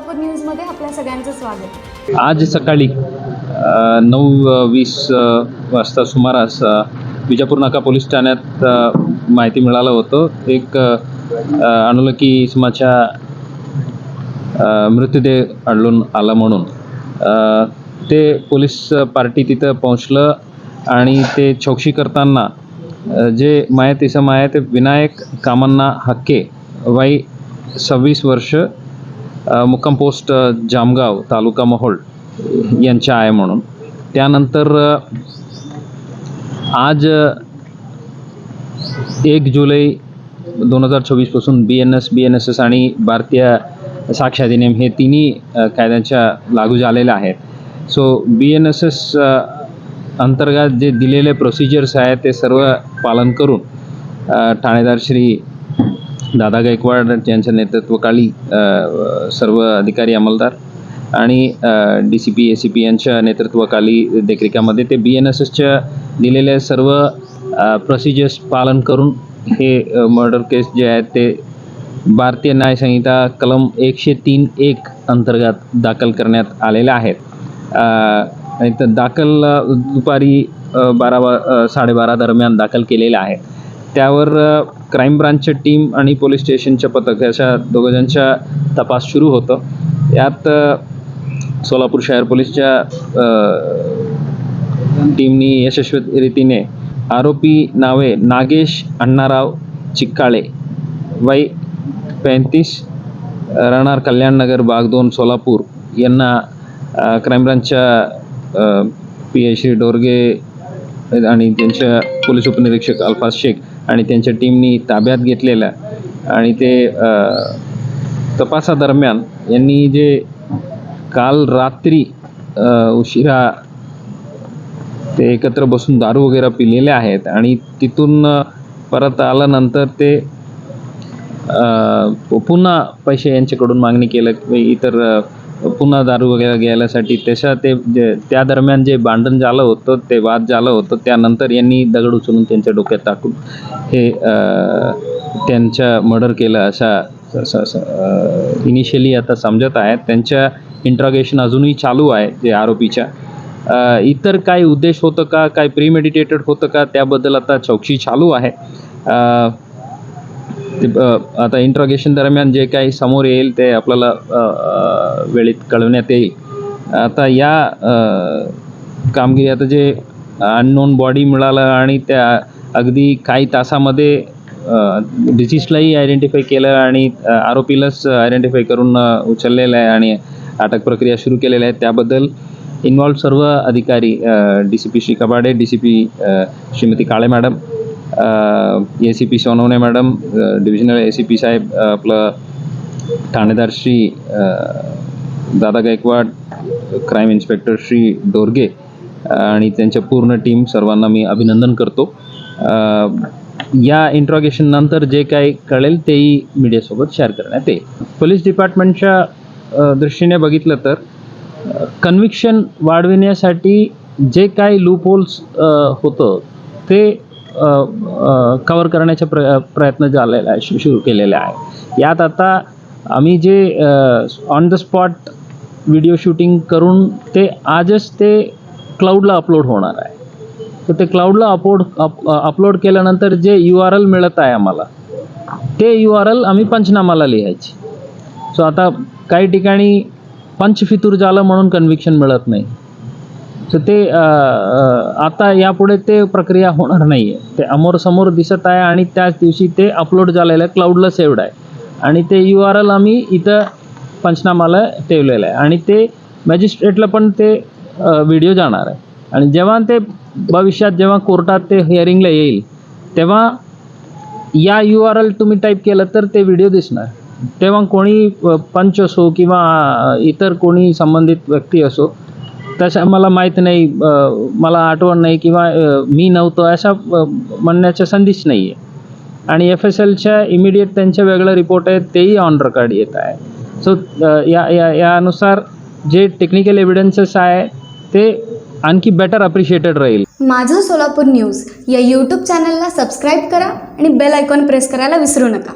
सोलापूर न्यूजमध्ये आपल्या सगळ्यांचं स्वागत. आज सकाळी नऊ वीस वाजता सुमारास विजापूर नाका पोलीस ठाण्यात माहिती मिळालं होतं. एक अ, इसमाच्या अ, मृतदेह आढळून आला म्हणून. ते पोलीस पार्टी तिथं पोहोचलं आणि ते चौकशी करताना जे मायत इसम आहे ते विनायक कामन्ना हक्के वाई सव्वीस वर्ष मुक्काम पोस्ट जामगाव तालुका महोळ यांच्या आहे म्हणून. त्यानंतर आज एक जुलै दोन हजार चोवीसपासून B N S B N S S आणि भारतीय साक्ष अधिनियम हे तिन्ही कायद्यांच्या लागू झालेल्या आहेत. So B N S S अंतर्गत जे दिलेले प्रोसिजर्स आहेत ते सर्व पालन करून ठाणेदार श्री दादा गायकवाड यांच्या नेतृत्वाखाली सर्व अधिकारी अंमलदार आणि D C P A C P यांच्या नेतृत्वाखाली देखरेखामध्ये ते बी एन एस एसच्या दिलेल्या सर्व प्रोसिजर्स पालन करून हे मर्डर केस जे आहेत ते भारतीय न्यायसंहिता कलम एकशे तीन एक अंतर्गत दाखल करण्यात आलेल्या आहेत. आणि तर दाखल दुपारी बारा वा साडेबारा दरम्यान दाखल केलेलं आहे त्यावर क्राईम ब्रांचच्या टीम आणि पोलीस स्टेशनच्या पथक अशा दोघांच्या तपास सुरू होतं. यात सोलापूर शहर पोलीसच्या टीमनी यशस्वी रीतीने आरोपी नावे नागेश अण्णाराव चिक्काळे वय पैंतीस राहणार कल्याणनगर बाग दोन सोलापूर यांना क्राईम ब्रांचच्या पी ए श्री डोरगे आणि त्यांच्या पोलीस उपनिरीक्षक अल्फाज शेख आणि त्यांच्या टीमनी ताब्यात घेतलेल्या आणि ते तपासादरम्यान यांनी जे काल रात्री उशिरा ते एकत्र बसून दारू वगैरे पिलेले आहेत आणि तिथून परत आल्यानंतर ते पुन्हा पैसे यांच्याकडून मागणी केलं इतर पुन्हा दारू वगैरे घ्यायलासाठी तशा ते जे त्या दरम्यान जे भांडण झालं होतं ते वाद झालं होतं त्यानंतर यांनी दगड उचलून त्यांच्या डोक्यात टाकून हे त्यांच्या मर्डर केलं अशा इनिशियली आता समजत आहे त्यांच्या इंट्रॉगेशन अजूनही चालू आहे जे आरोपीच्या. इतर काय उद्देश होतं का काय प्रीमेडिटेटेड होतं का त्याबद्दल आता चौकशी चालू आहे. ते आता इंट्रॉगेशन दरम्यान जे काही समोर येईल ते आपल्याला वेळेत कळवण्यात येईल. आता या कामगिरी आता जे अननोन बॉडी मिळालं आणि त्या अगदी काही तासामध्ये डिसीजलाही आयडेंटिफाय केलं आणि आरोपीलाच आयडेंटिफाय करून उचललेलं आहे आणि अटक प्रक्रिया सुरू केलेल्या आहे. त्याबद्दल इन्व्हॉल्व सर्व अधिकारी D C P Shri Kabade D C P Shrimati Kale madam A C P Sonawane madam. Divisional A C P साहेब आपलं ठाणेदार श्री दादा गायकवाड क्राईम इन्स्पेक्टर श्री डोरगे आणि त्यांच्या पूर्ण टीम सर्वांना मी अभिनंदन करतो. या इंट्रॉगेशननंतर जे काही कळेल तेही मीडियासोबत शेअर करण्यात येईल. पोलीस डिपार्टमेंटच्या दृष्टीने बघितलं तर कन्व्हिक्शन वाढविण्यासाठी जे काही लूप होल्स होतं ते कवर करण्याचा प्र प्रयत्न झालेला आहे सुरू केलेला आहे. यात आता आम्ही जे on the spot video shooting करून ते आजच ते क्लाउडला अपलोड होणार आहे. तर ते क्लाउडला अपलोड अप अपलोड केल्यानंतर जे यू आर एल मिळत आहे आम्हाला ते यू आर एल आम्ही पंचनामाला लिहायची. सो आता काही ठिकाणी पंचफितूर झालं म्हणून कन्व्हिक्शन मिळत नाही. तर ते आता यापुढे ते प्रक्रिया होणार नाही आहे ते अमोरसमोर दिसत आहे आणि त्याच दिवशी ते अपलोड झालेलं आहे क्लाउडला सेव्ड आहे. आणि ते यू आर एल आम्ही इथं पंचनामाला ठेवलेलं आहे. आणि ते मॅजिस्ट्रेटला पण ते व्हिडिओ जाणार आहे. आणि जेव्हा ते भविष्यात जेव्हा कोर्टात ते हिअरिंगला येईल तेव्हा या यू आर एल तुम्ही टाईप केलं तर ते व्हिडिओ दिसणार. तेव्हा कोणी पंच असो किंवा इतर कोणी संबंधित व्यक्ती असो तशा मला माहीत नाही मला आठवण नाही किंवा मी नव्हतो अशा म्हणण्याच्या म्हणण्याचा संदेश नाही आहे आणि एफ एस एलच्या इमिडिएट त्यांचे वेगळं रिपोर्ट आहेत तेही ऑन रेकॉर्ड येत आहे. सो या या यानुसार जे टेक्निकल एव्हिडन्सेस आहे ते आणखी बेटर अप्रिशिएटेड राहील. माझं सोलापूर न्यूज या यूट्यूब चॅनलला सबस्क्राईब करा आणि बेल आयकॉन प्रेस करायला विसरू नका.